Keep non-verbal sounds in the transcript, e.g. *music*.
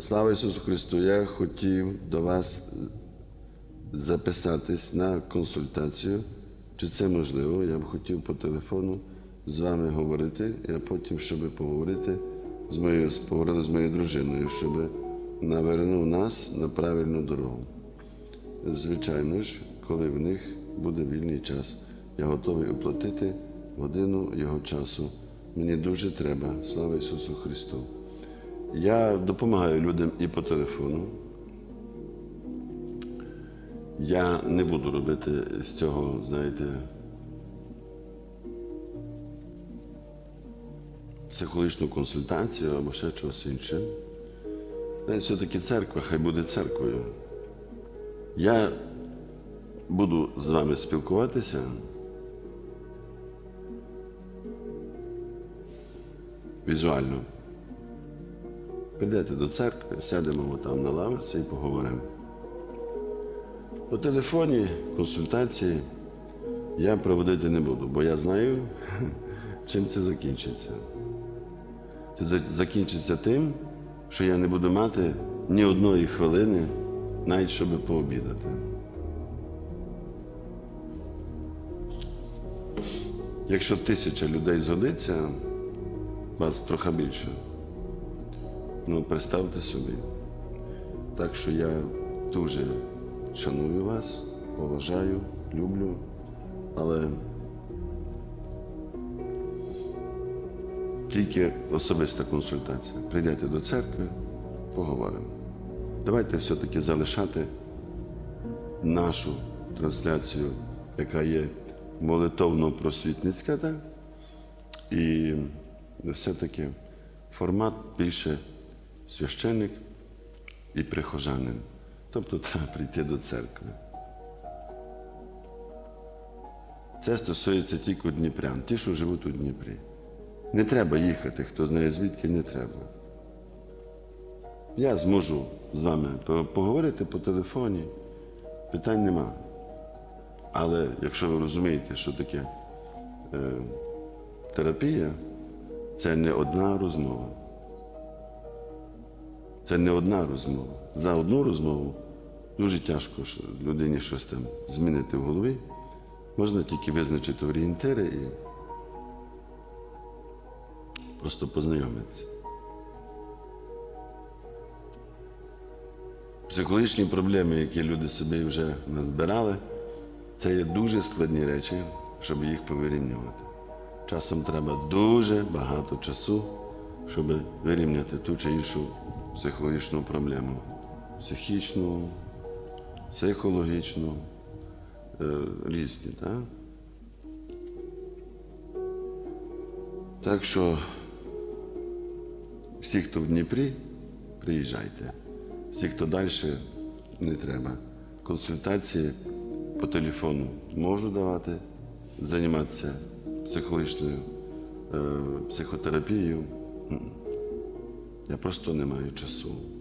Слава Ісусу Христу! Я хотів до вас записатись на консультацію. Чи це можливо? Я б хотів по телефону з вами говорити, а потім, щоб поговорити з моєю, поговорили з моєю дружиною, щоб навернув нас на правильну дорогу. Звичайно ж, коли в них буде вільний час, я готовий оплатити годину його часу. Мені дуже треба. Слава Ісусу Христу! Я допомагаю людям і по телефону. Я не буду робити з цього, знаєте, психологічну консультацію або ще чогось інше. Все-таки церква, хай буде церквою. Я буду з вами спілкуватися. Візуально. Прийдете до церкви, сядемо там на лавриці і поговоримо. По телефоні консультації я проводити не буду, бо я знаю, *laughs* чим це закінчиться. Це закінчиться тим, що я не буду мати ні одної хвилини, навіть щоб пообідати. Якщо тисяча людей згодиться, вас трохи більше. Ну, представте собі. Так що я дуже шаную вас, поважаю, люблю, але тільки особиста консультація. Прийдете до церкви, поговоримо. Давайте все-таки залишати нашу трансляцію, яка є молитовно-просвітницька, так? І все-таки формат більше священник і прихожанин. Тобто *laughs* треба прийти до церкви. Це стосується тільки дніпрян, ті, що живуть у Дніпрі. Не треба їхати, хто знає звідки не треба. Я зможу з вами поговорити по телефоні, питань нема. Але якщо ви розумієте, що таке е, терапія, це не одна розмова. Це не одна розмова. За одну розмову дуже тяжко людині щось там змінити в голові. Можна тільки визначити орієнтири і просто познайомитися. Психологічні проблеми, які люди собі вже назбирали, це є дуже складні речі, щоб їх повирівнювати. Часом треба дуже багато часу, щоб вирівняти ту чи іншу психологічну проблему. Психічну, психологічну, е, різні, так? Так що всі, хто в Дніпрі, приїжджайте. Всі, хто далі, не треба. Консультації по телефону можу давати, займатися психологічною е, психотерапією. Я просто не маю часу.